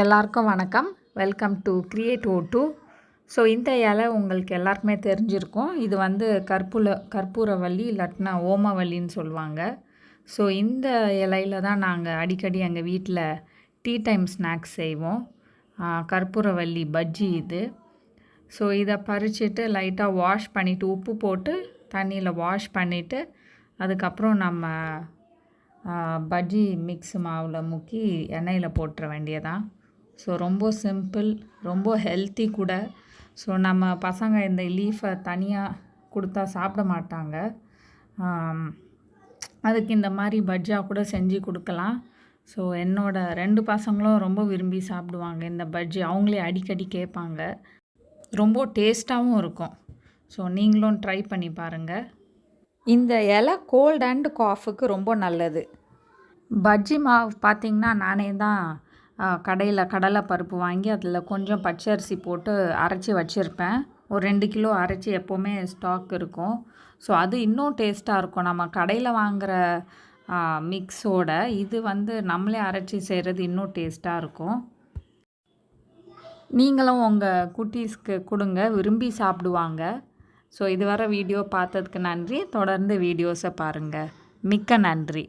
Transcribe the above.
எல்லாருக்கும் வணக்கம். Welcome to create O two so இந்த இலை உங்களுக்கு எல்லாருக்குமே தெரிஞ்சிருக்கும். இது வந்து கற்பூர கற்பூரவள்ளி இல்லாட்டினா ஓமவல்லின்னு சொல்லுவாங்க. ஸோ இந்த இலையில தான் நாங்கள் அடிக்கடி எங்கள் வீட்டில் டீ டைம் ஸ்நாக்ஸ் செய்வோம். கற்பூரவள்ளி பஜ்ஜி இது. ஸோ இதை பறிச்சுட்டு லைட்டாக வாஷ் பண்ணிவிட்டு உப்பு போட்டு தண்ணியில் வாஷ் பண்ணிவிட்டு அதுக்கப்புறம் நம்ம பஜ்ஜி மிக்ஸ் மாவில் முக்கி எண்ணெயில் போட்டுற வேண்டியதான் ஸோ ரொம்ப சிம்பிள் ரொம்ப ஹெல்த்தி கூட. ஸோ நம்ம பசங்க இந்த லீஃபை தனியாக கொடுத்தா சாப்பிட மாட்டாங்க. அதுக்கு இந்த மாதிரி பஜ்ஜா கூட செஞ்சு கொடுக்கலாம். ஸோ என்னோடய ரெண்டு பசங்களும் ரொம்ப விரும்பி சாப்பிடுவாங்க இந்த பஜ்ஜி. அவங்களே அடிக்கடி கேட்பாங்க. ரொம்ப டேஸ்ட்டாகவும் இருக்கும். ஸோ நீங்களும் ட்ரை பண்ணி பாருங்கள் இந்த இலை கோல்ட் அண்ட் காஃபுக்கு ரொம்ப நல்லது. பஜ்ஜி மாவு பார்த்திங்கன்னா நானே தான் கடையில் கடலை பருப்பு வாங்கி அதில் கொஞ்சம் பச்சரிசி போட்டு அரைச்சி வச்சுருப்பேன். ஒரு ரெண்டு கிலோ அரைச்சி எப்போவுமே ஸ்டாக் இருக்கும். ஸோ அது இன்னும் டேஸ்ட்டாக இருக்கும். நம்ம கடையில் வாங்குகிற மிக்ஸோட இது வந்து நம்மளே அரைச்சி செய்கிறது இன்னும் டேஸ்ட்டாக இருக்கும். நீங்களும் உங்கள் குட்டீஸ்க்கு கொடுங்க. விரும்பி சாப்பிடுவாங்க. ஸோ இதுவரை வீடியோ பார்த்ததுக்கு நன்றி. தொடர்ந்து வீடியோஸை பாருங்கள் மிக்க நன்றி.